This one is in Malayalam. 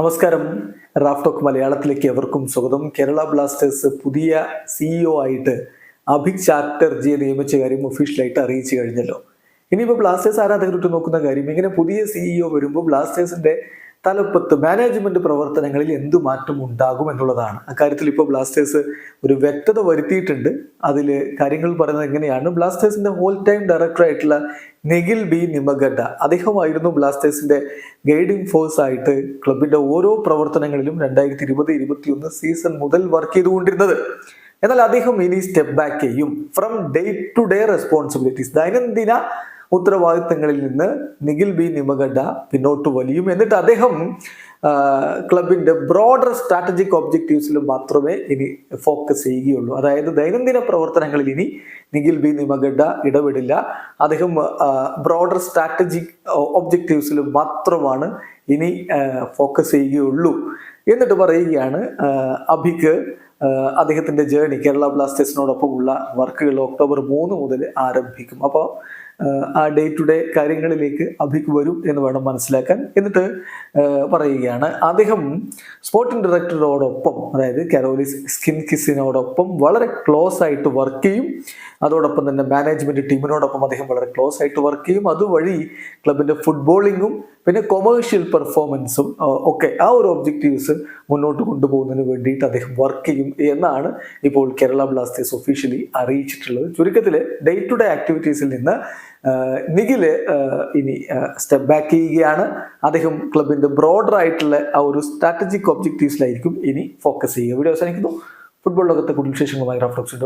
നമസ്കാരം. റാഫ്ടോക്ക് മലയാളത്തിലേക്ക് എവർക്കും സ്വാഗതം. കേരള ബ്ലാസ്റ്റേഴ്സ് പുതിയ സിഇഒ ആയിട്ട് അഭിക് ചാറ്റർജിയെ നിയമിച്ച കാര്യം ഒഫീഷ്യലായിട്ട് അറിയിച്ചു കഴിഞ്ഞല്ലോ. ഇനിയിപ്പോൾ ബ്ലാസ്റ്റേഴ്സ് ആരാധകരുട്ട് നോക്കുന്ന കാര്യം? ഇങ്ങനെ പുതിയ സിഇഒ വരുമ്പോൾ ബ്ലാസ്റ്റേഴ്സിന്റെ തലപ്പത്ത് മാനേജ്മെന്റ് പ്രവർത്തനങ്ങളിൽ എന്തു മാറ്റം ഉണ്ടാകും എന്നുള്ളതാണ്. അക്കാര്യത്തിൽ ഇപ്പോൾ ബ്ലാസ്റ്റേഴ്സ് ഒരു വ്യക്തത വരുത്തിയിട്ടുണ്ട്. അതിൽ കാര്യങ്ങൾ പറയുന്നത് എങ്ങനെയാണ്? ബ്ലാസ്റ്റേഴ്സിന്റെ ഹോൾ ടൈം ഡയറക്ടർ ആയിട്ടുള്ള നിഖിൽ ബി നിമഗഡ. അദ്ദേഹമായിരുന്നു ബ്ലാസ്റ്റേഴ്സിന്റെ ഗൈഡിംഗ് ഫോഴ്സ് ആയിട്ട് ക്ലബിന്റെ ഓരോ പ്രവർത്തനങ്ങളിലും രണ്ടായിരത്തി ഇരുപത് ഇരുപത്തിയൊന്ന് സീസൺ മുതൽ വർക്ക് ചെയ്തുകൊണ്ടിരുന്നത്. എന്നാൽ അദ്ദേഹം ഇനി സ്റ്റെപ്പ് ബാക്ക് ചെയ്യും. From day to day responsibilities ദൈനംദിന ഉത്തരവാദിത്തങ്ങളിൽ നിന്ന് നിഖിൽ ബി. നിമഗഡ പിന്നോട്ട് വലിയും. എന്നിട്ട് അദ്ദേഹം ആ, ക്ലബിന്റെ ബ്രോഡർ സ്ട്രാറ്റജിക് ഒബ്ജക്റ്റീവ്സിൽ മാത്രമേ ഇനി ഫോക്കസ് ചെയ്യുകയുള്ളൂ. അതായത് ദൈനംദിന പ്രവർത്തനങ്ങളിൽ ഇനി നിഖിൽ ബി നിമഗഡ ഇടപെടില്ല. അദ്ദേഹം ബ്രോഡർ സ്ട്രാറ്റജിക് ഒബ്ജക്റ്റീവ്സിൽ മാത്രമാണ് ഇനി ഫോക്കസ് ചെയ്യുകയുള്ളൂ. എന്നിട്ട് പറയുകയാണ് അഭിക്ക് അദ്ദേഹത്തിന്റെ ജേണി കേരള ബ്ലാസ്റ്റേഴ്സിനോടൊപ്പമുള്ള വർക്കുകൾ ഒക്ടോബർ മൂന്ന് മുതൽ ആരംഭിക്കും. അപ്പോൾ ആ ഡേ ടു ഡേ കാര്യങ്ങളിലേക്ക് അഭിക്ക് വരും എന്ന് വേണം മനസ്സിലാക്കാൻ. എന്നിട്ട് ആഹ് പറയുകയാണ്. അദ്ദേഹം സ്പോർട്ടിംഗ് ഡയറക്ടറോടൊപ്പം അതായത് കരോലിസ് സ്കിൻ കിസിനോടൊപ്പം വളരെ ക്ലോസ് ആയിട്ട് വർക്ക് ചെയ്യും. അതോടൊപ്പം തന്നെ മാനേജ്മെന്റ് ടീമിനോടൊപ്പം അദ്ദേഹം വളരെ ക്ലോസ് ആയിട്ട് വർക്ക് ചെയ്യും. അതുവഴി ക്ലബിന്റെ ഫുട്ബോളിങ്ങും പിന്നെ കൊമേഴ്ഷ്യൽ പെർഫോമൻസും ഒക്കെ ആ ഒരു ഒബ്ജക്റ്റീവ്സ് മുന്നോട്ട് കൊണ്ടുപോകുന്നതിന് വേണ്ടിയിട്ട് അദ്ദേഹം വർക്ക് ചെയ്യും എന്നാണ് ഇപ്പോൾ കേരള ബ്ലാസ്റ്റേഴ്സ് ഒഫീഷ്യലി അറിയിച്ചിട്ടുള്ളത്. ചുരുക്കത്തിൽ ഡേ ടു ഡേ ആക്ടിവിറ്റീസിൽ നിന്ന് നിഖിൽ ഇനി സ്റ്റെപ്പ് ബാക്ക് ചെയ്യുകയാണ്. അദ്ദേഹം ക്ലബിന്റെ ബ്രോഡർ ആയിട്ടുള്ള ആ ഒരു സ്ട്രാറ്റജിക് ഒബ്ജക്റ്റീവ്സിലായിരിക്കും ഇനി ഫോക്കസ് ചെയ്യുക. വീഡിയോ അവസാനിക്കുന്നു. ഫുട്ബോൾ ലോകത്തെ കൂടുതൽ വിശേഷങ്ങളുമായി റഫ്ലക്സ്